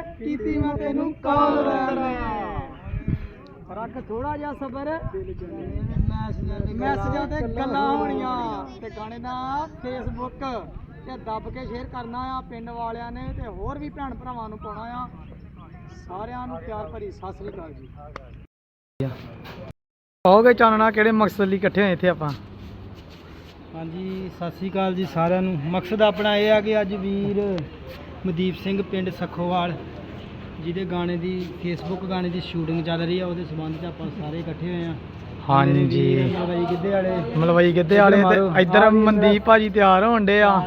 ਕੀਤੀ ਮੈਂ ਤੈਨੂੰ ਕਾਲ ਰੱਖ ਥੋੜਾ ਜਿਹਾ ਸਬਰ। ਮੈਸੇਜਾਂ ਤੇ ਗੱਲਾਂ ਹੋਣੀਆਂ ਤੇ ਗਾਣੇ ਦਾ ਫੇਸਬੁੱਕ ਤੇ ਦੱਬ ਕੇ ਸ਼ੇਅਰ ਕਰਨਾ ਆ ਪਿੰਡ ਵਾਲਿਆਂ ਨੇ ਤੇ ਹੋਰ ਵੀ ਭੈਣ ਭਰਾਵਾਂ ਨੂੰ ਪਾਉਣਾ ਆ। ਸਾਰਿਆਂ ਨੂੰ ਪਿਆਰ ਭਰੀ ਸਤਿ ਸ੍ਰੀ ਅਕਾਲ ਜੀ। ਆਓਗੇ ਚਾਨਣਾ, ਕਿਹੜੇ ਮਕਸਦ ਲਈ ਇਕੱਠੇ ਹੋਏ ਇੱਥੇ ਆਪਾਂ? ਹਾਂਜੀ, ਸਤਿ ਸ੍ਰੀ ਅਕਾਲ ਜੀ ਸਾਰਿਆਂ ਨੂੰ। ਮਕਸਦ ਆਪਣਾ ਇਹ ਆ ਕਿ ਅੱਜ ਵੀਰ ਮਦੀਪ ਸਿੰਘ ਪਿੰਡ ਸਖੋਵਾਲ ਜਿਹਦੇ ਗਾਣੇ ਦੀ ਫੇਸਬੁੱਕ ਗਾਣੇ ਦੀ ਸ਼ੂਟਿੰਗ ਚੱਲ ਰਹੀ ਆ ਉਹਦੇ ਸੰਬੰਧ 'ਚ ਆਪਾਂ ਸਾਰੇ ਇਕੱਠੇ ਹੋਏ ਆ। ਹਾਂਜੀ। ਮਲਵਈ ਗਿੱਧੇ ਵਾਲੇ। ਮਲਵਈ ਗਿੱਧੇ ਵਾਲੇ ਤੇ ਇੱਧਰ ਮਨਦੀਪ ਭਾਜੀ ਤਿਆਰ ਹੋਣ ਡੇ ਆ।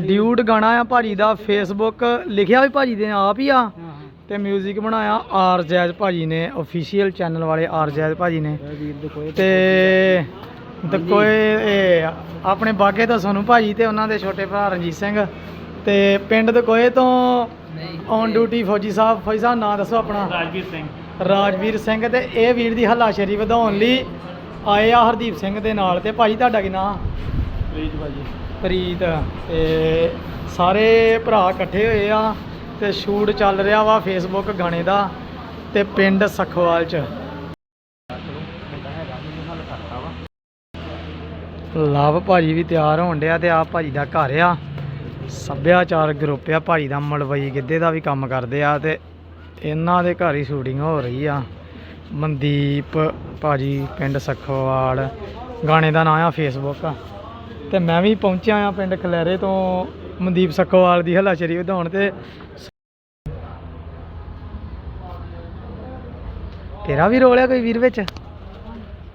ਡਿਊਟ ਗਾਣਾ ਆ ਭਾਜੀ ਦਾ ਫੇਸਬੁੱਕ ਲਿਖਿਆ ਵੀ ਭਾਜੀ ਦੇ ਆਪ ਹੀ ਆ। ਤੇ 뮤직 ਬਣਾਇਆ ਆਰ ਜੈਜ਼ ਭਾਜੀ ਨੇ ਅਫੀਸ਼ੀਅਲ ਚੈਨਲ ਵਾਲੇ ਆਰ ਜੈਜ਼ ਭਾਜੀ ਨੇ। ਦੇ ਤੇ ਦਕੋਏ ਇਹ ਆਪਣੇ ਬਾਗੇ ਤੋਂ ਸੋਨੂੰ ਭਾਜੀ ਤੇ ਉਹਨਾਂ ਦੇ ਛੋਟੇ ਭਰਾ ਰਣਜੀਤ ਸਿੰਘ। ਤੇ ਪਿੰਡ ਦਕੋਏ ਤੋਂ ਔਨ ਡਿਊਟੀ ਫੌਜੀ ਸਾਹਿਬ ਫੌਜੀ ਸਾਹਿਬ ਨਾਂ ਦੱਸੋ ਆਪਣਾ। ਰਾਜਵੀਰ ਸਿੰਘ। ਰਾਜਵੀਰ ਸਿੰਘ ਤੇ ਇਹ ਵੀਰ ਦੀ ਹੱਲਾਸ਼ੇਰੀ ਵਧਾਉਣ ਲਈ ਆਏ ਆ ਹਰਦੀਪ ਸਿੰਘ ਦੇ ਨਾਲ ਤੇ ਭਾਜੀ ਤੁਹਾਡਾ ਕੀ ਨਾਂ? ਪ੍ਰੀਤ ਬਾਜੀ ਪ੍ਰੀਤ ਤੇ ਸਾਰੇ ਭਰਾ ਇਕੱਠੇ ਹੋਏ ਆ ਤੇ ਸ਼ੂਟ ਚੱਲ ਰਿਹਾ ਵਾ ਫੇਸਬੁੱਕ ਗਾਣੇ ਦਾ ਤੇ ਪਿੰਡ ਸਖਵਾਲ ਚ। ਲਵ ਭਾਜੀ ਵੀ ਤਿਆਰ ਹੋਣ ਡਿਆ ਤੇ ਆ ਭਾਜੀ ਦਾ ਘਰ ਆ। ਸੱਭਿਆਚਾਰ ਗਰੁੱਪ ਆ ਭਾਜੀ ਦਾ ਮਲਵਈ ਗਿੱਧੇ ਦਾ ਵੀ ਕੰਮ ਕਰਦੇ ਆ ਤੇ ਇਹਨਾਂ ਦੇ ਘਰ ਹੀ ਸ਼ੂਟਿੰਗ ਹੋ ਰਹੀ ਆ। ਮਨਦੀਪ, ਭਾਜੀ ਪਿੰਡ ਸਖਵਾਲ, ਗਾਣੇ ਦਾ ਨਾਂ ਆ ਫੇਸਬੁੱਕ ਤੇ ਮੈਂ ਵੀ ਪਹੁੰਚਿਆ ਆ ਪਿੰਡ ਖਲੈਰੇ ਤੋਂ ਮਨਦੀਪ ਸਖੋਵਾਲ ਦੀ ਹਲਾਚਰੀ ਵਧਾਉਣ ਤੇ। ਤੇਰਾ ਵੀ ਰੋਲ ਹੈ ਕੋਈ ਵੀਰ ਵਿੱਚ?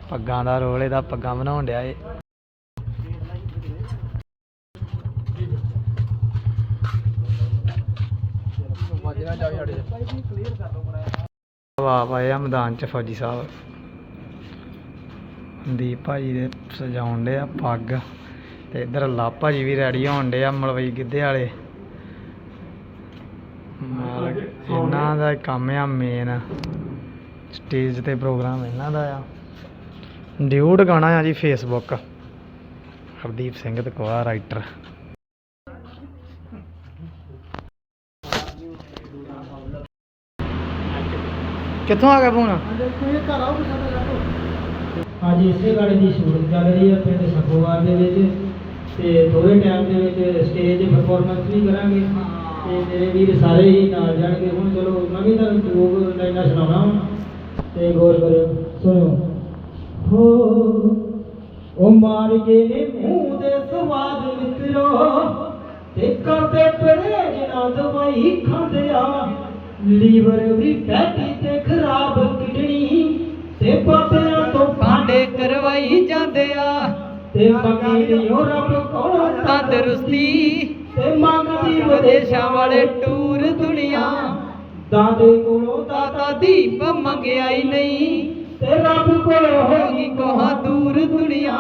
ਪੱਗਾਂ ਦਾ ਰੋਲ, ਇਹਦਾ ਪੱਗਾਂ ਬਣਾਉਣ ਡਿਆ ਏ। ਵਾਹ ਪਾਏ ਆ ਮੈਦਾਨ ਚ ਫੌਜੀ ਸਾਹਿਬ। ਦੀਪ ਭਾਜੀ ਦੇ ਸਜਾਉਣ ਡੇ ਆ ਪੱਗ ਤੇ ਇਧਰ ਲਾਪਾ ਜੀ ਵੀ ਰੈਡੀ ਹੋਣ ਡੇ ਆ ਮਲਵਈ ਗਿੱਧੇ ਵਾਲੇ। ਮਾਲਕ ਇਹਨਾਂ ਦਾ ਕੰਮ ਆ ਮੇਨ ਸਟੇਜ ਤੇ ਪ੍ਰੋਗਰਾਮ ਇਹਨਾਂ ਦਾ ਆ। ਡਿਊਟ ਗਾਣਾ ਆ ਜੀ ਫੇਸਬੁੱਕ ਹਰਦੀਪ ਸਿੰਘ ਤਕਵਾ ਰਾਈਟਰ ਕਿੱਥੋਂ ਆ ਗਿਆ ਫੋਨ ਅੱਜ ਇਸੇ ਗਾਣੇ ਦੀ ਸ਼ੂਟਿੰਗ ਚੱਲ ਰਹੀ ਹੈ ਪਿੰਡ ਸਖੋਵਾਲ ਦੇ ਵਿੱਚ ਤੇ ਦੋਵੇਂ ਟਾਈਮ ਦੇ ਵਿੱਚ ਸਟੇਜ ਪਰਫਾਰਮੈਂਸ ਵੀ ਕਰਾਂਗੇ। ਤੇ ਮੇਰੇ ਵੀਰ ਸਾਰੇ ਹੀ ਨਾਲ ਜਾਣਗੇ। ਹੁਣ ਚਲੋ, ਮੈਂ ਵੀ ਤੁਹਾਨੂੰ ਟੂਬ ਲਾਈਨਾਂ ਸੁਣਾਉਣਾ ਹੁਣ। ਤੇ ਗੌਰ ਕਰਿਓ, ਸੁਣੋ। ਹੋ, ਉਹ ਮਾਰ ਗਏ ਨੇ ਮੂੰਹ ਦੇ ਸਵਾਦ ਮਿੱਤਰੋ। ਤੇ ਕਰਦੇ ਪਰਹੇਜ ਨਾ ਦਵਾਈ ਖਾਂਦੇ ਆ ਲੀਵਰ ਵੀ ਫੈਟੀ ਤੇ ਖਰਾਬ ਕਿਡਨੀ ਤੇ ਬਾਬਿਆਂ ਤੋਂ ਭਾਂਡੇ ਕਰਵਾਈ ਜਾਂਦੇ ਆ। ਤੇ ਫਕੀਰੀ ਹੋ ਰੱਬ ਕੋਲੋਂ ਤੰਦਰੁਸਤੀ ਤੇ ਮੰਗਦੀ ਵਿਦੇਸ਼ਾਂ ਵਾਲੇ ਟੂਰ ਦੁਨੀਆ। ਦਾਦੇ ਕੋਲੋਂ ਦਾਤਾ ਦੀਪ ਮੰਗਿਆਈ ਨਹੀਂ। ਤੇ ਰੱਬ ਕੋਲੋਂ ਹੋਗੀ ਕੋਹਾਂ ਦੂਰ ਦੁਨੀਆ।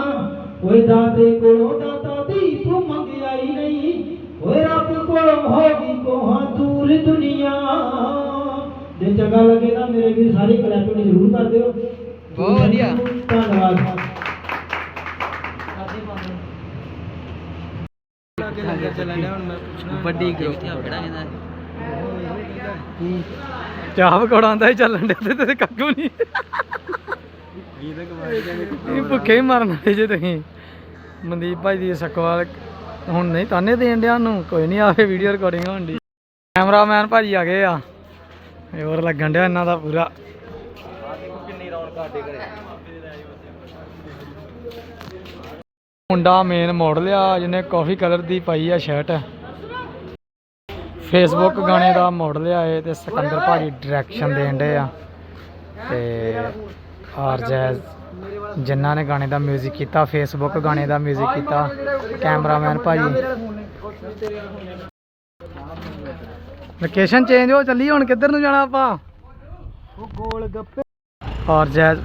ਓਏ ਦਾਦੇ ਕੋਲੋਂ ਦਾਤਾ ਦੀਪ ਮੰਗਿਆਈ ਨਹੀਂ। ਓਏ ਰੱਬ ਕੋਲੋਂ ਜੇ ਚੰਗਾ ਲੱਗੇ ਤਾਂ ਮੇਰੇ ਵੀਰ ਸਾਰੇ ਕਲੈਪਿੰਗ ਜ਼ਰੂਰ ਕਰ ਦਿਓ। ਬਹੁਤ ਵਧੀਆ। ਧੰਨਵਾਦ। ਵੱਡੀ ਚਾਹ ਪਕੌੜਾ ਆਂਦਾ ਹੀ ਚੱਲਣ ਦੇ ਤੇ ਤੇ ਕੱਕੂ ਨਹੀਂ ਇਹ ਭੁੱਖੇ ਹੀ ਮਰਨ ਵਾਲੇ ਜੇ ਤੁਸੀਂ। ਮਨਦੀਪ ਭਾਈ ਦੀ ਸਕਵਾਲ ਹੁਣ ਨਹੀਂ ਤਾਨੇ ਦੇਣ ਡਿਆ ਨੂੰ ਕੋਈ ਨਹੀਂ ਆਵੇ ਵੀਡੀਓ ਰਿਕਾਰਡਿੰਗ ਹੋਣ ਦੀ ਕੈਮਰਾਮੈਨ ਭਾਜੀ ਆ ਗਏ ਆ। ਹੋਰ ਲੱਗਣ ਡਿਆ ਇਹਨਾਂ ਦਾ ਪੂਰਾ ਮੁੰਡਾ ਮੇਨ ਮਾਡਲ ਆ ਜਿਹਨੇ ਕਾਫੀ ਕਲਰ ਦੀ ਪਾਈ ਆ ਸ਼ਰਟ ਫੇਸਬੁੱਕ ਗਾਣੇ ਦਾ ਮਾਡਲ ਆ ਇਹ ਤੇ ਸਿਕੰਦਰ ਭਾਜੀ ਡਾਇਰੈਕਸ਼ਨ ਦੇਣ ਡੇ ਆ ਤੇ ਆਰ ਜੈਜ਼ ਜਿਨ੍ਹਾਂ ਨੇ ਗਾਣੇ ਦਾ 뮤직 ਕੀਤਾ ਫੇਸਬੁੱਕ ਗਾਣੇ ਦਾ 뮤직 ਕੀਤਾ ਕੈਮਰਾਮੈਨ ਭਾਜੀ ਲੋਕੇਸ਼ਨ ਚੇਂਜ ਹੋ ਚੱਲੀ ਹੁਣ ਕਿੱਧਰ ਨੂੰ ਜਾਣਾ ਆਪਾਂ ਉਹ ਗੋਲ ਗੱਪੇ ਔਰ ਜੈਜ਼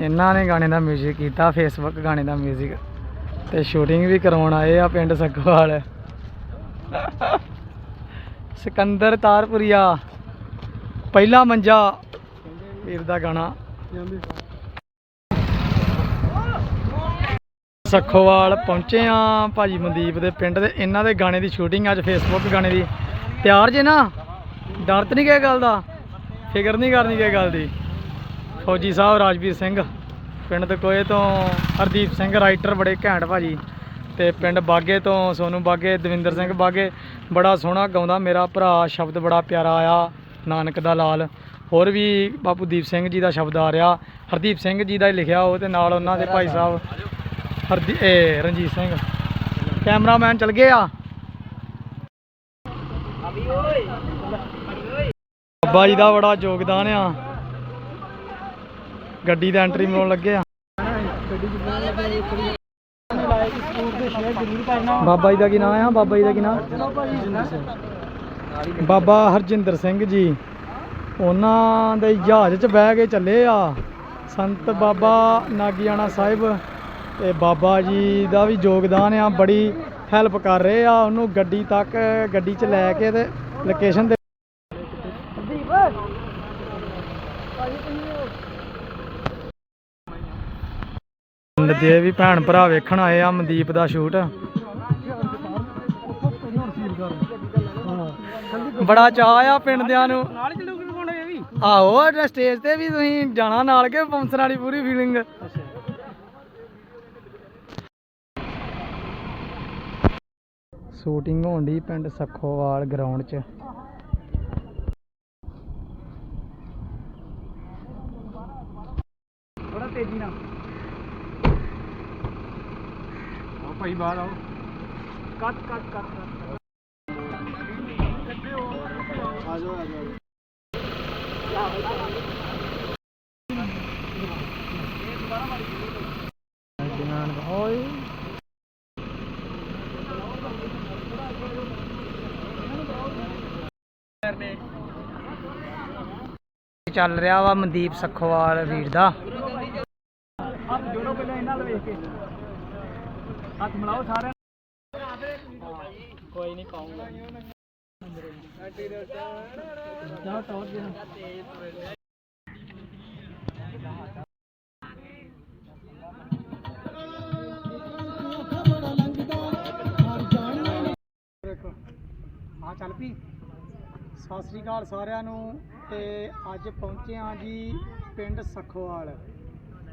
ਇਹਨਾਂ ਨੇ ਗਾਣੇ ਦਾ 뮤직 ਕੀਤਾ ਫੇਸਬੁੱਕ ਗਾਣੇ ਦਾ 뮤직 ਤੇ ਸ਼ੂਟਿੰਗ ਵੀ ਕਰਵਾਉਣ ਆਏ ਆ ਪਿੰਡ ਸੱਗੋਵਾਲ ਸਿਕੰਦਰ ਤਾਰਪੁਰੀਆ ਪਹਿਲਾ ਮੰਜਾ ਵੀਰ ਦਾ ਗਾਣਾ ਸਖੋਵਾਲ ਪਹੁੰਚੇ ਆ ਭਾਜੀ ਮਨਦੀਪ ਦੇ ਪਿੰਡ ਦੇ ਇਹਨਾਂ ਦੇ ਗਾਣੇ ਦੀ ਸ਼ੂਟਿੰਗ ਅੱਜ ਫੇਸਬੁੱਕ ਗਾਣੇ ਦੀ ਤਿਆਰ ਜੇ ਨਾ, ਡਰ ਤਾਂ ਨਹੀਂ ਕਿਸੇ ਗੱਲ ਦਾ, ਫਿਕਰ ਨਹੀਂ ਕਰਨੀ ਕਿਸੇ ਗੱਲ ਦੀ। ਫੌਜੀ ਸਾਹਿਬ ਰਾਜਵੀਰ ਸਿੰਘ, ਪਿੰਡ ਦੇ ਕੋਏ ਤੋਂ ਹਰਦੀਪ ਸਿੰਘ ਰਾਈਟਰ ਬੜੇ ਘੈਂਟ ਭਾਜੀ ਤੇ ਪਿੰਡ ਬਾਗੇ ਤੋਂ ਸੋਨੂ ਬਾਗੇ, ਦਵਿੰਦਰ ਸਿੰਘ ਬਾਗੇ, ਬੜਾ ਸੋਹਣਾ ਗਾਉਂਦਾ ਮੇਰਾ ਭਰਾ, ਸ਼ਬਦ ਬੜਾ ਪਿਆਰਾ ਆਇਆ, ਨਾਨਕ ਦਾ ਲਾਲ। ਹੋਰ ਵੀ ਬਾਪੂ ਦੀਪ ਸਿੰਘ ਜੀ ਦਾ ਸ਼ਬਦ ਆ ਰਿਹਾ, ਹਰਦੀਪ ਸਿੰਘ ਜੀ ਦਾ ਹੀ ਲਿਖਿਆ ਉਹ ਤੇ ਨਾਲ ਉਹਨਾਂ ਦੇ ਭਾਈ ਸਾਹਿਬ, ਹਰਦੀ ਰਣਜੀਤ ਸਿੰਘ। ਕੈਮਰਾਮੈਨ ਚਲ ਗਏ ਆ। ਬਾਬਾ ਜੀ ਦਾ ਬੜਾ ਯੋਗਦਾਨ ਆ। ਗੱਡੀ ਦਾ ਐਂਟਰੀ ਮਰਾਉਣ ਲੱਗੇ ਆ। ਬਾਬਾ ਜੀ ਦਾ ਕੀ ਨਾਮ ਆ? ਬਾਬਾ ਜੀ ਦਾ ਕੀ ਨਾਮ? ਬਾਬਾ ਹਰਜਿੰਦਰ ਸਿੰਘ ਜੀ। ਉਹਨਾਂ ਦੇ ਜਹਾਜ਼ 'ਚ ਬਹਿ ਕੇ ਚੱਲੇ ਆ। ਸੰਤ ਬਾਬਾ ਨਾਗਿਆਣਾ ਸਾਹਿਬ। ਤੇ ਬਾਬਾ ਜੀ ਦਾ ਵੀ ਯੋਗਦਾਨ ਆ। ਬੜੀ ਹੈਲਪ ਕਰ ਰਹੇ ਆ। ਉਹਨੂੰ ਗੱਡੀ ਤੱਕ, ਗੱਡੀ 'ਚ ਲੈ ਕੇ ਤੇ ਲੋਕੇਸ਼ਨ ਦੇ ਵੀ ਭੈਣ ਭਰਾ ਵੇਖਣ ਆਏ ਆ ਮਨਦੀਪ ਦਾ ਸ਼ੂਟ ਬੜਾ ਚਾਅ ਆ ਪਿੰਡ ਦਿਆਂ ਨੂੰ। ਨਾਲ ਚੱਲੂਗੀ ਵਿਖਾਉਣਾ ਇਹ ਵੀ? ਆਹੋ ਸਟੇਜ ਤੇ ਵੀ ਤੁਸੀਂ ਜਾਣਾ ਨਾਲ ਕੇ ਬਾਉਂਸਰ ਵਾਲੀ ਪੂਰੀ ਫੀਲਿੰਗ ਸ਼ੂਟਿੰਗ ਹੋਣ ਦੀ ਪਿੰਡ ਸਖੋਵਾਲ ਗਰਾਊਂਡ 'ਚ। ਥੋੜਾ ਤੇਜ਼ੀ ਨਾਲ ਆਓ ਭਾਈ ਬਾਹਰ ਆਓ। ਕੱਟ ਕੱਟ ਕੱਟ ਕੱਟ। ਆ ਜਾਓ ਆ ਜਾਓ ਓਏ ਚੱਲ ਰਿਹਾ ਵਾ ਮਨਦੀਪ ਸਖੋਵਾਲ ਵੀਰ ਦਾ। ਹੱਥ ਜੋੜੋ ਪਹਿਲਾਂ ਇਹਨਾਂ ਵੱਲ ਵੇਖ ਕੇ। ਹੱਥ ਮਿਲਾਓ ਸਾਰਿਆਂ ਕੋਈ ਨਹੀਂ ਪਾਉਂਗਾ। ਜਾਓ ਟੌਰ ਦੇ ਆ ਚੱਲ ਪੀ। ਸਤਿ ਸ੍ਰੀ ਅਕਾਲ ਸਾਰਿਆਂ ਨੂੰ ਤੇ ਅੱਜ ਪਹੁੰਚੇ ਹਾਂ ਜੀ ਪਿੰਡ ਸਖੋਵਾਲ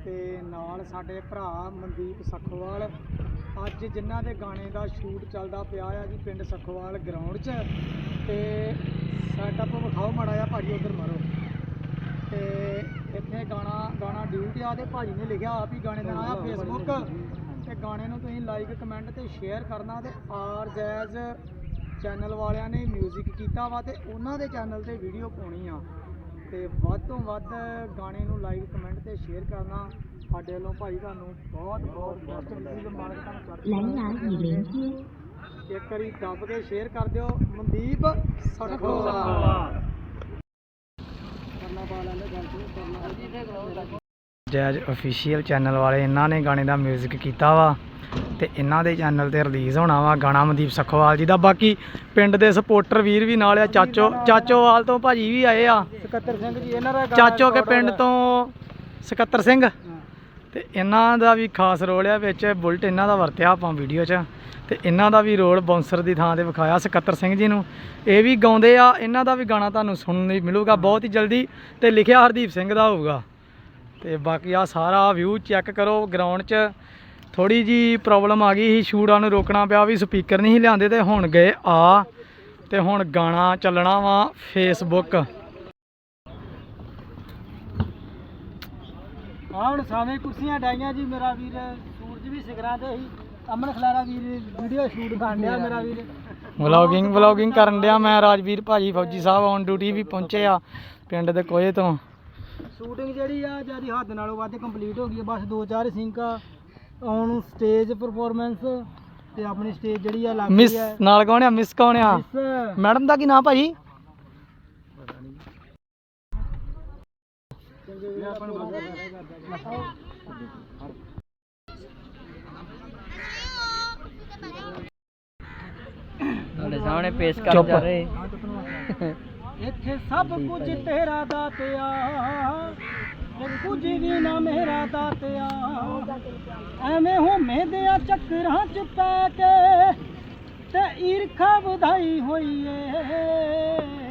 ਤੇ ਨਾਲ ਸਾਡੇ ਭਰਾ ਮਨਦੀਪ ਸਖੋਵਾਲ ਅੱਜ ਜਿਨ੍ਹਾਂ ਦੇ ਗਾਣੇ ਦਾ ਸ਼ੂਟ ਚੱਲਦਾ ਪਿਆ ਆ ਜੀ ਪਿੰਡ ਸਖੋਵਾਲ ਗਰਾਊਂਡ 'ਚ ਤੇ ਸੈਟਅਪ ਵਿਖਾਓ ਮਾੜਾ ਜਿਹਾ ਭਾਜੀ ਉਧਰ ਮਾਰੋ। ਤੇ ਇੱਥੇ ਗਾਣਾ ਗਾਣਾ ਡਿਊਟੀ ਆ ਤੇ ਭਾਜੀ ਨੇ ਲਿਖਿਆ ਆਪ ਹੀ ਗਾਣੇ ਦਾ ਨਾਂ ਆ ਫੇਸਬੁੱਕ ਤੇ ਗਾਣੇ ਨੂੰ ਤੁਸੀਂ ਲਾਈਕ ਕਮੈਂਟ ਤੇ ਸ਼ੇਅਰ ਕਰਨਾ ਤੇ ਆਰ ਜੈਜ਼ ਚੈਨਲ ਵਾਲਿਆਂ ਨੇ ਮਿਊਜ਼ਿਕ ਕੀਤਾ ਵਾ ਤੇ ਉਹਨਾਂ ਦੇ ਚੈਨਲ ਤੇ ਵੀਡੀਓ ਪਾਉਣੀ ਆ। ਤੇ ਵੱਧ ਤੋਂ ਵੱਧ ਗਾਣੇ ਨੂੰ ਲਾਈਕ ਕਮੈਂਟ ਤੇ ਸ਼ੇਅਰ ਕਰਨਾ। ਸਾਡੇ ਵੱਲੋਂ ਭਾਈ ਤੁਹਾਨੂੰ ਬਹੁਤ ਬਹੁਤ ਬੈਸਟ ਵਿਸ਼ੇਸ ਮਾਰਕ ਤੁਹਾਨੂੰ 蓝 ਕਰਦੇ 牙已连接。ਇੱਕ ਵਾਰੀ ਦੱਬ ਕੇ ਸ਼ੇਅਰ ਕਰ ਦਿਓ ਮਨਦੀਪ ਸਖੋਵਾਲ ਜੈਜ ਅਫੀਸ਼ੀਅਲ ਚੈਨਲ ਵਾਲੇ ਇਹਨਾਂ ਨੇ ਗਾਣੇ ਦਾ 뮤직 ਕੀਤਾ ਵਾ ਤੇ ਇਹਨਾਂ ਦੇ ਚੈਨਲ ਤੇ ਰਿਲੀਜ਼ ਹੋਣਾ ਵਾ ਗਾਣਾ ਮਨਦੀਪ ਸਖੋਵਾਲ ਜੀ ਦਾ ਬਾਕੀ ਪਿੰਡ ਦੇ ਸਪੋਰਟਰ ਵੀਰ ਵੀ ਨਾਲ ਆ ਚਾਚੋ ਚਾਚੋਵਾਲ ਤੋਂ ਭਾਜੀ ਵੀ ਆਏ ਆ ਸਕੱਤਰ ਸਿੰਘ ਜੀ ਇਹਨਾਂ ਦਾ ਚਾਚੋ ਕੇ ਪਿੰਡ ਤੋਂ ਸਕੱਤਰ ਸਿੰਘ ਤੇ ਇਹਨਾਂ ਦਾ ਵੀ ਖਾਸ ਰੋਲ ਆ ਵਿੱਚ ਬੁਲਟ ਇਹਨਾਂ ਦਾ ਵਰਤਿਆ ਆਪਾਂ ਵੀਡੀਓ 'ਚ। ਤੇ ਇਹਨਾਂ ਦਾ ਵੀ ਰੋਲ ਬੌਂਸਰ ਦੀ ਥਾਂ ਤੇ ਵਿਖਾਇਆ ਸਕੱਤਰ ਸਿੰਘ ਜੀ ਨੂੰ। ਇਹ ਵੀ ਗਾਉਂਦੇ ਆ, ਇਹਨਾਂ ਦਾ ਵੀ ਗਾਣਾ ਤੁਹਾਨੂੰ ਸੁਣਨ ਲਈ ਮਿਲੂਗਾ, ਬਹੁਤ ਹੀ ਜਲਦੀ। ਤੇ ਲਿਖਿਆ ਹਰਦੀਪ ਸਿੰਘ ਦਾ ਹੋਊਗਾ। ਤੇ ਬਾਕੀ ਆ ਸਾਰਾ ਵਿਊ ਚੈੱਕ ਕਰੋ ਗਰਾਊਂਡ 'ਚ। ਥੋੜੀ ਜੀ ਪ੍ਰੋਬਲਮ ਆ ਗਈ ਸੀ ਸ਼ੂਟਾਂ ਨੂੰ ਰੋਕਣਾ ਪਿਆ ਵੀ ਸਪੀਕਰ ਨਹੀਂ ਸੀ ਲਿਆਂਦੇ ਤੇ ਹੁਣ ਗਏ ਆ। ਤੇ ਹੁਣ ਗਾਣਾ ਚੱਲਣਾ ਵਾ ਫੇਸਬੁੱਕ ਹਾਂ ਹੁਣ ਸਾਵੇਂ ਕੁਰਸੀਆਂ ਡਾਈਆਂ ਜੀ ਮੇਰਾ ਵੀਰ ਸੂਰਜ ਵੀ ਸਿਗਰਾਂ ਤੇ ਸੀ। ਅਮਨ ਖਲਾਰਾ ਵੀਰ ਵੀਡੀਓ ਸ਼ੂਟ ਕਰਨ ਡਿਆ ਮੇਰਾ ਵੀਰ। ਵਲੌਗਿੰਗ ਵਲੌਗਿੰਗ ਕਰਨ ਡਿਆ ਮੈਂ ਰਾਜਵੀਰ ਭਾਜੀ ਫੌਜੀ ਸਾਹਿਬ ਔਨ ਡਿਊਟੀ ਵੀ ਪਹੁੰਚੇ ਆ ਪਿੰਡ ਦੇ ਕੋਏ ਤੋਂ। ਸ਼ੂਟਿੰਗ ਜਿਹੜੀ ਆ ਜਿਆਦੀ ਹੱਦ ਨਾਲੋਂ ਵੱਧ ਕੰਪਲੀਟ ਹੋ ਗਈ ਹੈ ਬਸ ਦੋ ਚਾਰ ਸਿੰਕਾਂ ਔਨ ਸਟੇਜ ਪਰਫਾਰਮੈਂਸ ਤੇ ਆਪਣੀ ਸਟੇਜ ਜਿਹੜੀ ਆ ਲੱਗ ਮਿਸ ਗਈ ਹੈ ਨਾਲ ਕੌਣ ਆ? ਮਿਸ ਕੌਣ ਆ? ਮਿਸ ਮੈਡਮ ਦਾ ਕੀ ਨਾਮ ਭਾਜੀ? ਤੁਹਾਡੇ ਸਾਹਮਣੇ ਪੇਸ਼ ਕਰ ਜਾ ਰਹੇ। ਇੱਥੇ ਸਭ ਕੁਝ ਤੇਰਾ ਦਾਤਿਆ ਤੇ ਕੁਝ ਵੀ ਨਾ ਮੇਰਾ ਦਾਤਿਆ ਐਵੇਂ ਹੋਮੇ ਦੇ ਚੱਕਰਾਂ ਚ ਪੈ ਕੇ ਤੇ ਈਰਖਾ ਵਧਾਈ ਹੋਈ ਏ।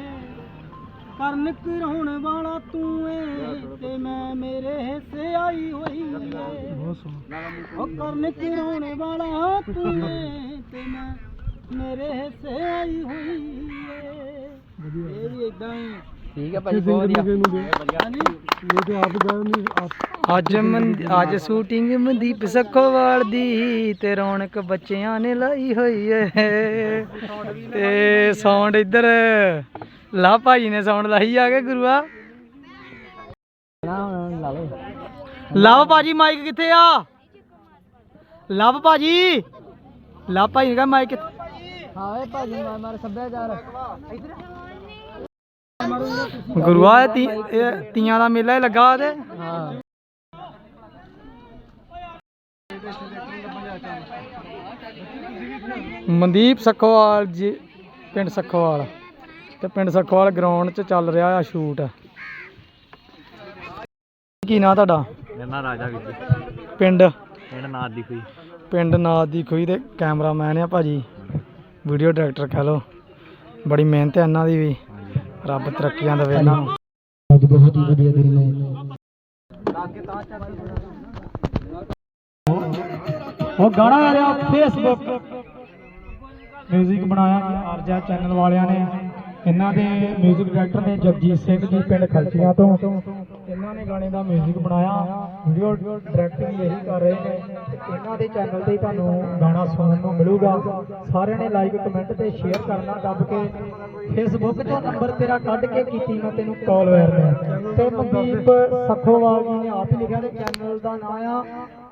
ਕਰਨ ਕਰਾਉਣ ਵਾਲਾ ਤੂੰ ਏ, ਤੇ ਮੈਂ ਮੇਰੇ ਹਿੱਸੇ ਆਈ ਹੋਈ ਏ। ਉਹ ਕਰਨ ਕਰਾਉਣ ਵਾਲਾ ਤੂੰ ਏ, ਤੇ ਮੈਂ ਮੇਰੇ ਹਿੱਸੇ ਆਈ ਹੋਈ ਏ। ਇਹ ਵੀ ਇਦਾਂ ਹੀ ਠੀਕ ਹੈ ਭਾਈ, ਬਹੁਤ ਵਧੀਆ। ਹਾਂਜੀ ਅੱਜ ਮਨ- ਅੱਜ ਸ਼ੂਟਿੰਗ ਮਨਦੀਪ ਸਖੋਵਾਲ ਦੀ, ਤੇ ਰੌਣਕ ਬੱਚਿਆਂ ਨੇ ਲਾਈ ਹੋਈ ਏ। ਤੇ ਸਾਊਂਡ ਇੱਧਰ। ਲਾ ਭਾਈ ਨੇ ਸਾਊਂਡ ਲਾਈ ਆ ਕੇ ਗੁਰੂਆ। ਲਵ ਭਾਜੀ ਮਾਈਕ ਕਿੱਥੇ ਆ? ਲਵ ਭਾਜੀ। ਲਵ ਭਾਈ ਨੇ ਕਿਹਾ ਮਾਈਕ ਕਿੱਥੇ? ਹਾਂ ਭਾਜੀ ਮਾਰ ਸੱਭਿਆਚਾਰ। ਗੁਰੂਆ ਇਹ ਤੀਆਂ ਦਾ ਮੇਲਾ ਲੱਗਾ ਤੇ। ਹਾਂ ਮਨਦੀਪ ਸਖੋਵਾਲ ਜੀ ਪਿੰਡ ਸਖੋਵਾਲ। ਤੇ ਪਿੰਡ ਸਖੋਵਾਲ ਗਰਾਊਂਡ 'ਚ ਚੱਲ ਰਿਹਾ ਆ ਸ਼ੂਟ ਕੀ ਨਾਂ ਤੁਹਾਡਾ? ਮੇਰਾ ਨਾਂ ਰਾਜਾ ਵੀਰ ਪਿੰਡ? ਪਿੰਡ ਨਾਦ ਦੀ ਕੋਈ ਪਿੰਡ ਨਾਦ ਦੀ ਖੂਹੀ ਦੇ ਕੈਮਰਾਮੈਨ ਆ ਭਾਜੀ। ਵੀਡੀਓ ਡਾਇਰੈਕਟਰ ਕਹ ਲੋ ਬੜੀ ਮਿਹਨਤ ਹੈ ਇਹਨਾਂ ਦੀ ਵੀ। ਰੱਬ ਤਰੱਕੀਆਂ ਦੇਵੇ ਇਹਨਾਂ ਨੂੰ। ਅੱਜ ਬਹੁਤ ਹੀ ਵਧੀਆ ਦਿਨ ਹੈ ਉਹ ਗਾਣਾ ਆ ਰਿਹਾ ਫੇਸਬੁੱਕ ਮਿਊਜ਼ਿਕ ਬਣਾਇਆ ਆਰਜਾ ਚੈਨਲ ਵਾਲਿਆਂ ਨੇ। ਇਹਨਾਂ ਦੇ ਮਿਊਜ਼ਿਕ ਡਾਇਰੈਕਟਰ ਨੇ ਜਗਜੀਤ ਸਿੰਘ ਜੀ ਪਿੰਡ ਖਲਚੀਆਂ ਤੋਂ ਇਹਨਾਂ ਨੇ ਗਾਣੇ ਦਾ ਮਿਊਜ਼ਿਕ ਬਣਾਇਆ। ਵੀਡੀਓ ਡਾਇਰੈਕਟਿੰਗ ਇਹੀ ਕਰ ਰਹੇ ਨੇ। ਇਹਨਾਂ ਦੇ ਚੈਨਲ ਤੇ ਤੁਹਾਨੂੰ ਗਾਣਾ ਸੁਣਨ ਨੂੰ ਮਿਲੂਗਾ। ਸਾਰਿਆਂ ਨੇ ਲਾਈਕ ਕਮੈਂਟ ਤੇ ਸ਼ੇਅਰ ਕਰਨਾ ਦੱਬ ਕੇ। ਫੇਸਬੁੱਕ ਤੋਂ ਨੰਬਰ ਤੇਰਾ ਕੱਢ ਕੇ ਕੀਤੀ ਮੈਂ ਤੈਨੂੰ ਕਾਲ ਵੈਰ ਨੇ। ਤੇ ਮਨਦੀਪ ਸਖੋਵਾਲ ਜੀ ਨੇ ਆਪ ਹੀ ਲਿਖਿਆ ਤੇ ਚੈਨਲ ਦਾ ਨਾਮ ਆ।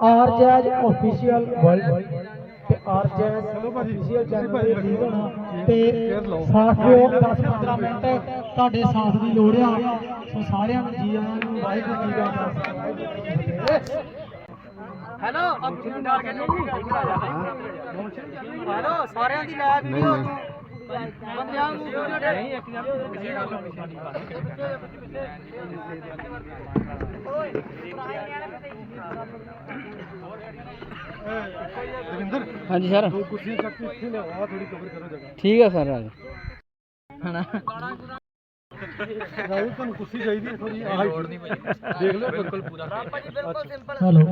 ਆਰ ਜੈਜ ਆਫੀਸ਼ੀਅਲ ਵਰਲਡ ਤੇ ਆਰ ਜੈਜ ਆਫੀਸ਼ੀਅਲ ਚੈਨਲ ਤੇ ਲੀਡ ਹੋਣਾ ਤੇ ਸਾਥ ਦਿਓ 10 15 ਮਿੰਟ ਤੁਹਾਡੇ ਸਾਥ ਦੀ ਲੋੜ ਆ। ਸੋ ਸਾਰਿਆਂ ਨੂੰ ਜੀ ਆਇਆਂ ਨੂੰ ਵਾਹਿਗੁਰੂ ਜੀ ਕਾ ਖਾਲਸਾ। ਹੈਲੋ ਅਬ ਡਾਲ ਕੇ ਨਹੀਂ ਹੈਲੋ ਸਾਰਿਆਂ ਦੀ ਲੈ ਵੀਡੀਓ ਬੰਦਿਆਂ ਨੂੰ ਵੀਡੀਓ ਨਹੀਂ ਇੱਕ ਪਿੱਛੇ ਕਰ ਲਓ ਹਾਂਜੀ ਸਰ। ਠੀਕ ਹੈ ਸਰ ਰਾਜ ਹਣਾ ਰਾਹੁਲ ਤੁਹਾਨੂੰ ਕੁਰਸੀ ਚਾਹੀਦੀ ਹੈ ਥੋੜੀ ਆਹ ਦੇਖ ਲਓ ਬਿਲਕੁਲ ਪੂਰਾ ਹੈਲੋ।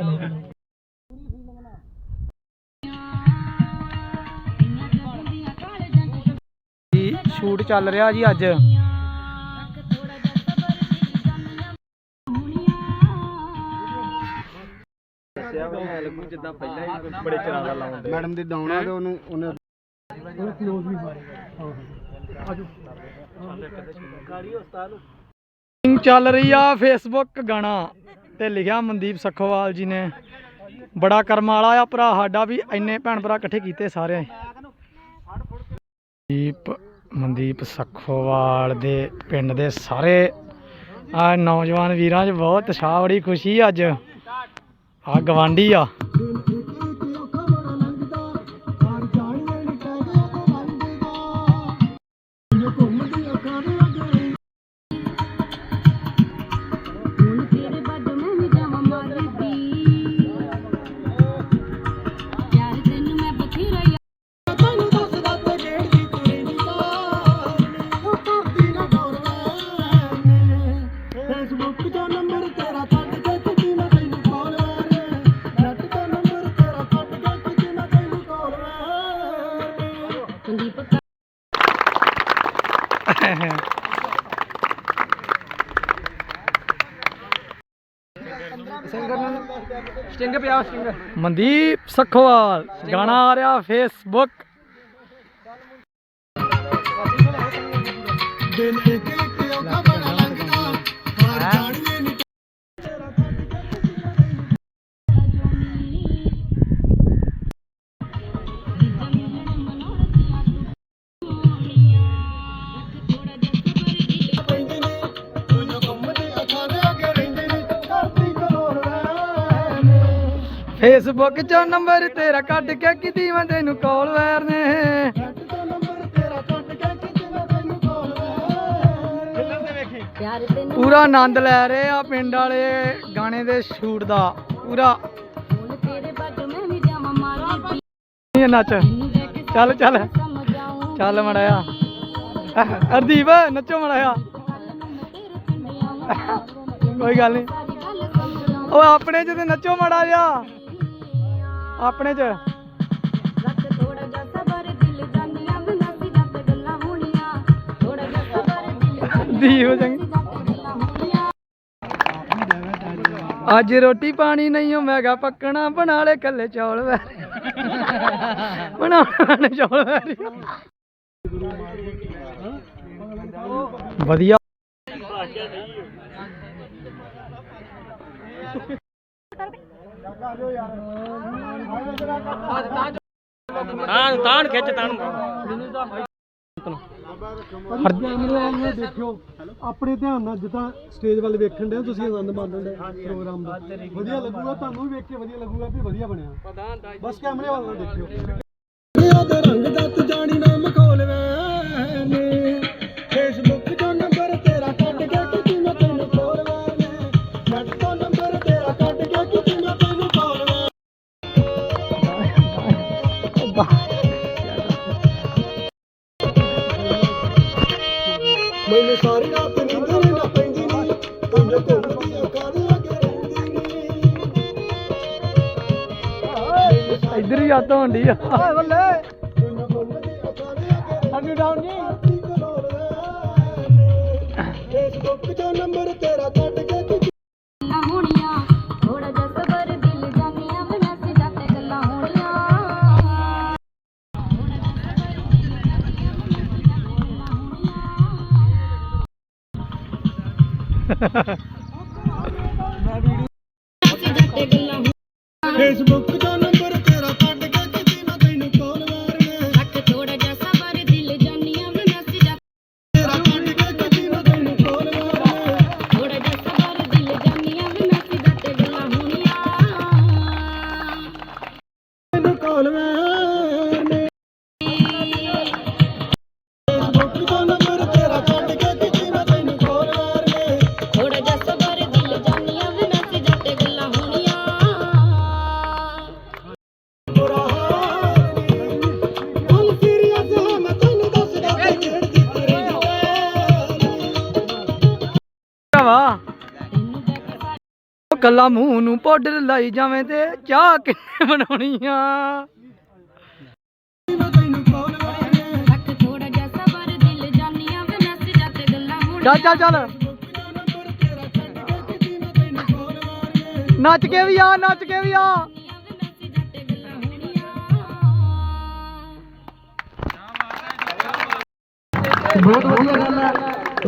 ਸ਼ੂਟ ਚੱਲ ਰਿਹਾ ਜੀ ਅੱਜ? ਦੱਸਿਆ ਵਾ ਐ ਲੱਗੂ ਜਿੱਦਾਂ ਪਹਿਲਾਂ ਹੀ ਬੜੇ ਚਿਰਾਂ ਦਾ ਲਾਉਂਦੇ। ਮੈਡਮ ਦੀ ਡਾਉਣਾ ਤੇ ਉਹਨੂੰ ਉਹਨੇ ਚੱਲ ਰਹੀ ਆ ਫੇਸਬੁੱਕ ਗਾਣਾ ਤੇ ਲਿਖਿਆ ਮਨਦੀਪ ਸਖੋਵਾਲ ਜੀ ਨੇ। ਬੜਾ ਕਰਮ ਵਾਲਾ ਆ ਭਰਾ ਸਾਡਾ ਵੀ ਇੰਨੇ ਭੈਣ ਭਰਾ ਇਕੱਠੇ ਕੀਤੇ ਸਾਰੇ ਮਨਦੀਪ ਮਨਦੀਪ ਸਖੋਵਾਲ ਦੇ ਪਿੰਡ ਦੇ ਸਾਰੇ। ਆ ਨੌਜਵਾਨ ਵੀਰਾਂ 'ਚ ਬਹੁਤ ਉਤਸ਼ਾਹ ਬੜੀ ਖੁਸ਼ੀ ਅੱਜ। ਆ ਗਵਾਂਢੀ ਆ। ਮਨਦੀਪ ਸਖੋਵਾਲ ਗਾਣਾ ਆ ਰਿਹਾ ਫੇਸਬੁੱਕ ਦਿਲ ਇੱਕ ਫੇਸਬੁੱਕ 'ਚੋਂ ਨੰਬਰ ਤੇਰਾ ਕੱਢ ਕੇ ਕਿਦੀ ਮੈਂ ਤੈਨੂੰ ਕਾਲ ਵੈਰ ਨੇ? ਨੈਟ ਤੋਂ ਨੰਬਰ ਤੇਰਾ ਕੱਢ ਕੇ ਕਿਤੇ ਨਾ ਤੈਨੂੰ ਕਾਲ ਯਾਰ ਤੈਨੂੰ ਪੂਰਾ ਆਨੰਦ ਲੈ ਰਹੇ ਆ ਪਿੰਡ ਵਾਲੇ ਗਾਣੇ ਦੇ ਸ਼ੂਟ ਦਾ ਪੂਰਾ। ਇਹ ਨੱਚ। ਚੱਲ ਚੱਲ। ਚੱਲ ਮੜਾਇਆ ਅਰਦੀਪ ਨੱਚੋ ਮੜਾਇਆ ਕੋਈ ਗੱਲ ਨਹੀਂ। ਉਹ ਆਪਣੇ ਚ ਤੇ ਨੱਚੋ ਮਾੜਾ ਜਿਹਾ। ਆਪਣੇ ਚ। ਦੀਪ ਸਿੰਘ ਅੱਜ ਰੋਟੀ ਪਾਣੀ ਨਹੀਂ ਓ ਮੈਂ ਕਿਹਾ ਪੱਕਣਾ ਬਣਾ ਲੈ ਕੱਲੇ ਚੌਲ ਵੈ ਬਣਾ ਲੈ ਚੌਲ ਵੈ ਵਧੀਆ। ਤਾਂ ਤਾਂ ਖਿੱਚ ਤਾਂ ਦੇਖਿਓ ਆਪਣੇ ਧਿਆਨ ਨਾਲ ਜਿੱਦਾਂ ਸਟੇਜ ਵੱਲ ਵੇਖਣ ਦੇ ਤੁਸੀਂ ਆਨੰਦ ਮਾਣਨ ਦੇ ਪ੍ਰੋਗਰਾਮ ਦਾ। ਵਧੀਆ ਲੱਗੂਗਾ ਤੁਹਾਨੂੰ ਵੀ ਵੇਖ ਕੇ ਵਧੀਆ ਲੱਗੂਗਾ ਵੀ ਵਧੀਆ ਬਣਿਆ। ਬਸ ਕੈਮਰੇ ਵੱਲ ਨਾ ਦੇਖਿਓ ਰੰਗ ਦਾ ਤੂੰ ਜਾਣੀ ਨਾ। ਇੱਧਰ ਹੀ ਯਾਦ ਹੋਣ ਡਈ ਆ। ਓਏ ਬੱਲੇ। ਅਨੂ ਡਾਊਨ ਜੀ। ਫੇਸਬੁੱਕ ਤੋਂ ਨੰਬਰ ਤੇਰਾ ਕੱਟ ਕੇ ਕਿ ਗੱਲਾਂ ਕੱਲਾ ਮੂੰਹ ਨੂੰ ਪਾਊਡਰ ਲਾਈ ਜਾਵੇਂ ਤੇ ਚਾਹ ਕਿੰਨੇ ਬਣਾਉਣੀ ਆ? ਚੱਲ ਚੱਲ ਚੱਲ। ਨੱਚ ਕੇ ਵੀ ਆ ਨੱਚ ਕੇ ਵੀ ਆ। ਬਹੁਤ ਵਧੀਆ ਗੱਲ ਹੈ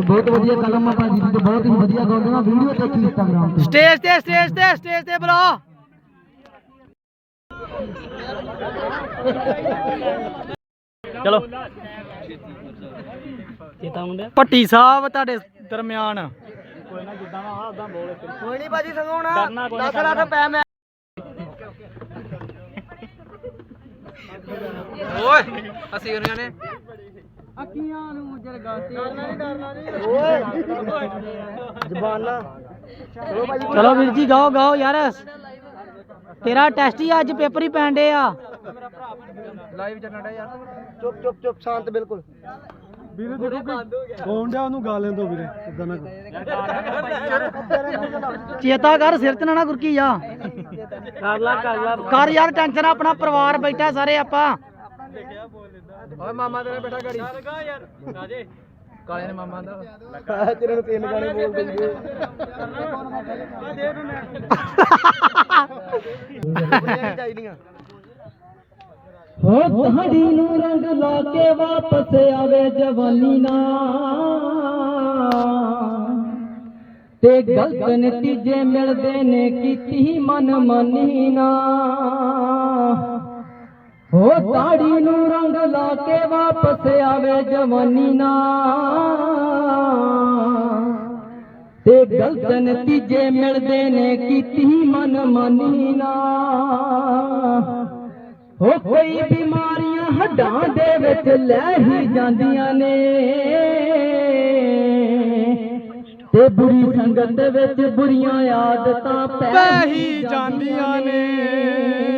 ਬਹੁਤ ਵਧੀਆ ਕਲਮ ਆ ਭਾਜੀ ਦੀ ਤੇ ਬਹੁਤ ਹੀ ਵਧੀਆ ਗਾਉਂਦੇ ਆ ਵੀਡੀਓ ਦੇਖੀ ਇੰਸਟਾਗ੍ਰਾਮ ਤੇ। ਸਟੇਜ ਤੇ ਸਟੇਜ ਤੇ ਸਟੇਜ ਤੇ ਬੁਲਾ ਚਲੋ। ਚੇਤਾ ਮੁੰਡਿਆ? ਪੱਟੀ ਸਾਹਿਬ ਤੁਹਾਡੇ ਦਰਮਿਆਨ। ਕੋਈ ਨਹੀਂ ਭਾਜੀ ਸੰਗੋਣਾ ਕਰਨਾ ਕੋਈ ਨੀ, 10 ਲੱਖ ਪੈ ਮੈਂ ਓਏ ਅਸੀਂ ਉਹਨਾਂ ਨੇ ਅੱਖੀਆਂ ਨੂੰ ਜਰਗਾ ਜ਼ਬਾਨਾਂ। ਚਲੋ ਵੀਰ ਜੀ ਗਾਓ ਗਾਓ ਯਾਰ। ਤੇਰਾ ਟੈਸਟ ਹੀ ਅੱਜ ਪੇਪਰ ਹੀ ਪੈਣ ਡੇ ਆ ਲਾਈਵ ਚੱਲਣ ਡਿਆ ਯਾਰ। ਚੁੱਪ ਚੁੱਪ ਚੁੱਪ ਸ਼ਾਂਤ ਬਿਲਕੁਲ। ਵੀਰੇ ਦੇਖੋ ਕਿ ਕੌਣ ਡਿਆ ਉਹਨੂੰ ਗਾ ਲੈਣ ਦੋ ਵੀਰੇ ਇਦਾਂ ਨਾ ਕਰੋ। ਚੇਤਾ ਕਰ ਸਿਰ ਤੇ ਨਾ ਨਾ ਗੁਰਕੀ ਜਾ। ਕਰ ਲਾ ਕਰ ਯਾਰ ਟੈਨਸ਼ਨ ਆਪਣਾ ਪਰਿਵਾਰ ਬੈਠਾ ਸਾਰੇ ਆਪਾਂ। ਓਏ ਮਾਮਾ ਤੇਰਾ ਬੇਟਾ ਗਾੜੀ। ਲਗਾ ਯਾਰ ਰਾਜੇ। ਕਾਲੇ ਨੇ ਮਾਮਾ ਦਾ। ਤੇਰੇ ਨੂੰ ਤਿੰਨ ਗਾਣੇ ਬੋਲ ਦੇਈਏ ਹੋ ਤੁਹਾਡੀ ਨੂੰ ਰੰਗ ਲਾ ਕੇ ਵਾਪਸ ਆਵੇ ਜਵਾਨੀ ਨਾ ਤੇ ਗਲਤ ਨਤੀਜੇ ਮਿਲਦੇ ਨੇ ਕੀਤੀ ਮਨ ਮਾਨੀ ਨਾ ਹੋ ਤਾੜੀ ਨੂੰ ਰੰਗ ਲਾ ਕੇ ਵਾਪਸ ਆਵੇ ਜਵਾਨੀ ਨਾ ਤੇ ਗਲਤ ਨਤੀਜੇ ਮਿਲਦੇ ਨੇ ਕੀਤੀ ਮਨ ਮਾਨੀ ਨਾ ਹੋ ਕੋਈ ਬਿਮਾਰੀਆਂ ਹੱਡਾਂ ਦੇ ਵਿੱਚ ਲੈ ਹੀ ਜਾਂਦੀਆਂ ਨੇ। ਤੇ ਬੁਰੀ ਸੰਗਤ ਵਿੱਚ ਬੁਰੀਆਂ ਆਦਤਾਂ ਪੈ ਹੀ ਜਾਂਦੀਆਂ ਨੇ।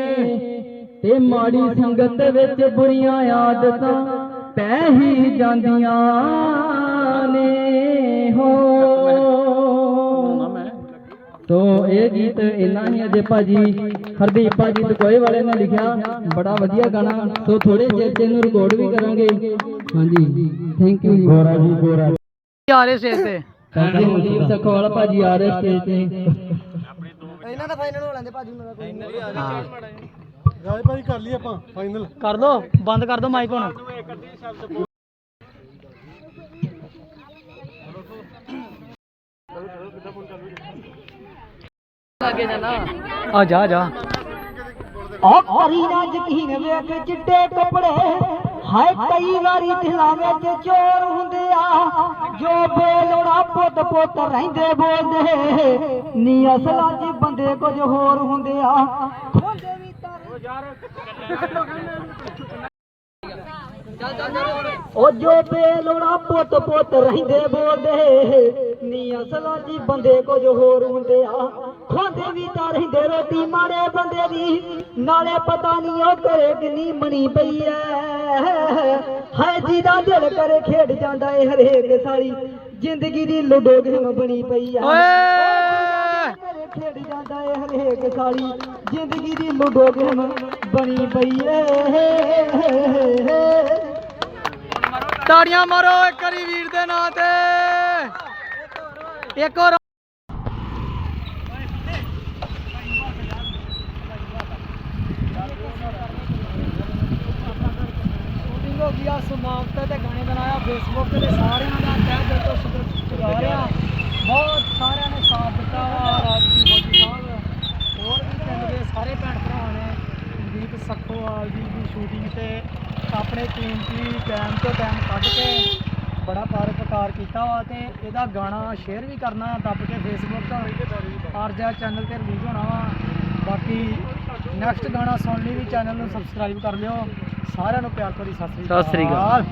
ਤੇ ਮਾੜੀ ਸੰਗਤ ਵਿੱਚ ਬੁਰੀਆਂ ਆਦਤਾਂ ਪੈ ਹੀ ਜਾਂਦੀਆਂ ਨੇ ਹੋ। ਇਹ ਗੀਤ ਇੰਨਾ ਹੀ ਅਜੇ ਭਾਜੀ ਹਰਦੀਪ ਭਾਜੀ ਦਕੋਏ ਵਾਲੇ ਨੇ ਲਿਖਿਆ ਬੜਾ ਵਧੀਆ ਗਾਣਾ। ਸੋ ਥੋੜੇ ਜਿਹੇ ਚ ਇਹਨੂੰ ਰਿਕਾਰਡ ਵੀ ਕਰਾਂਗੇ। ਹਾਂਜੀ ਥੈਂਕ ਯੂ ਜੀ। ਗੋਰਾ ਜੀ ਗੋਰਾ ਆ ਰਹੇ ਸਟੇਜ ਤੇ ਹਾਂਜੀ ਮਨਦੀਪ ਸਖੋਵਾਲ ਭਾਜੀ ਆ ਰਹੇ ਸਟੇਜ ਤੇ। ਰਾਜ ਭਾਈ ਕਰ ਲਈ ਆਪਾਂ ਫਾਈਨਲ ਕਰ ਦੋ ਬੰਦ ਕਰ ਦੋ ਮਾਈਕ ਹੁਣ। ਆ ਜਾ ਜਾ। ਆ ਕਰੀ ਨਾ ਯਕੀਨ ਵੇਖ ਚਿੱਟੇ ਕੱਪੜੇ ਹਾਏ ਕਈ ਵਾਰੀ ਦਿਲਾਂ ਵਿੱਚ ਚੋਰ ਹੁੰਦੇ ਆ ਜੋ ਬੇਲੋੜਾ ਪੁੱਤ ਪੁੱਤ ਰਹਿੰਦੇ ਬੋਲਦੇ। ਨੀ ਅਸਲਾਂ 'ਚ ਬੰਦੇ ਕੁਝ ਹੋਰ ਹੁੰਦੇ ਆ। ਵੀ ਉਹ ਜੋ ਬੇਲੋੜਾ ਪੁੱਤ ਪੁੱਤ ਰਹਿੰਦੇ ਬੋਲਦੇ ਨੀ ਅਸਲਾਂ 'ਚ ਬੰਦੇ ਕੁਝ ਹੋਰ ਹੁੰਦੇ ਆ। ਖੋਂਦੇ ਵੀ ਤਾਂ ਰਹਿੰਦੇ ਰੋਟੀ ਮਾਰੇ ਬੰਦੇ ਦੀ। ਨਾਲੇ ਪਤਾ ਨਹੀਂ ਉਹ ਕਰੇ ਕਿੰਨੀ ਮਣੀ ਪਈ ਐ। ਹਾਏ ਜੀ ਦਾ ਦਿਲ ਕਰੇ ਖੇਡ ਜਾਂਦਾ ਏ ਹਰੇਕ ਸਾਲੀ। ਜ਼ਿੰਦਗੀ ਦੀ ਲੁੱਡੋ ਗੇਮ ਬਣੀ ਪਈ ਐ ਓਏ! ਖੇਡ ਜਾਂਦਾ ਏ ਹਰੇਕ ਸਾਲੀ। ਜ਼ਿੰਦਗੀ ਦੀ ਲੁੱਡੋ ਗੇਮ ਬਣੀ ਪਈ ਏ। ਤਾੜੀਆਂ ਮਾਰੋ ਇੱਕ ਵਾਰੀ ਵੀਰ ਦੇ ਨਾਂ ਤੇ। ਇੱਕ ਹੋਰ। ਸ਼ੂਟਿੰਗ ਹੋ ਗਿਆ ਆ, ਸਮਾਪਤ ਤੇ ਗਾਣੇ ਬਣਾਇਆ ਫੇਸਬੁੱਕ ਤੇ ਸਾਰਿਆਂ ਦਾ। ਤਹਿ ਦਿਲ ਤੋਂ ਸ਼ੁਕਰ ਆ। ਬਹੁਤ ਸਾਰਿਆਂ ਨੇ ਸਾਥ ਦਿੱਤਾ ਵਾ। ਰਾਜਵੀਰ ਫੌਜੀ ਸਾਹਿਬ ਹੋਰ ਵੀ ਪਿੰਡ ਦੇ ਸਾਰੇ ਭੈਣ ਭਰਾ ਨੇ। ਦੀਪ ਸਖੋਵਾਲ ਜੀ ਦੀ ਸ਼ੂਟਿੰਗ ਤੇ ਆਪਣੇ ਕੀਮਤੀ ਟਾਈਮ ਤੋਂ ਟਾਈਮ ਕੱਢ ਕੇ ਬੜਾ ਪਰਉਪਕਾਰ ਕੀਤਾ ਵਾ ਤੇ ਇਹਦਾ ਗਾਣਾ ਸ਼ੇਅਰ ਵੀ ਕਰਨਾ ਦੱਬ ਕੇ ਫੇਸਬੁੱਕ ਆਰਜਾ ਚੈਨਲ ਤੇ ਰਿਲੀਜ਼ ਹੋਣਾ ਵਾ। ਬਾਕੀ ਨੈਕਸਟ ਗਾਣਾ ਸੁਣਨ ਲਈ ਵੀ ਚੈਨਲ ਨੂੰ ਸਬਸਕ੍ਰਾਈਬ ਕਰ ਲਿਓ। ਸਾਰਿਆਂ ਨੂੰ ਪਿਆਰ ਭਰੀ ਸਤਿ ਸ੍ਰੀ ਅਕਾਲ।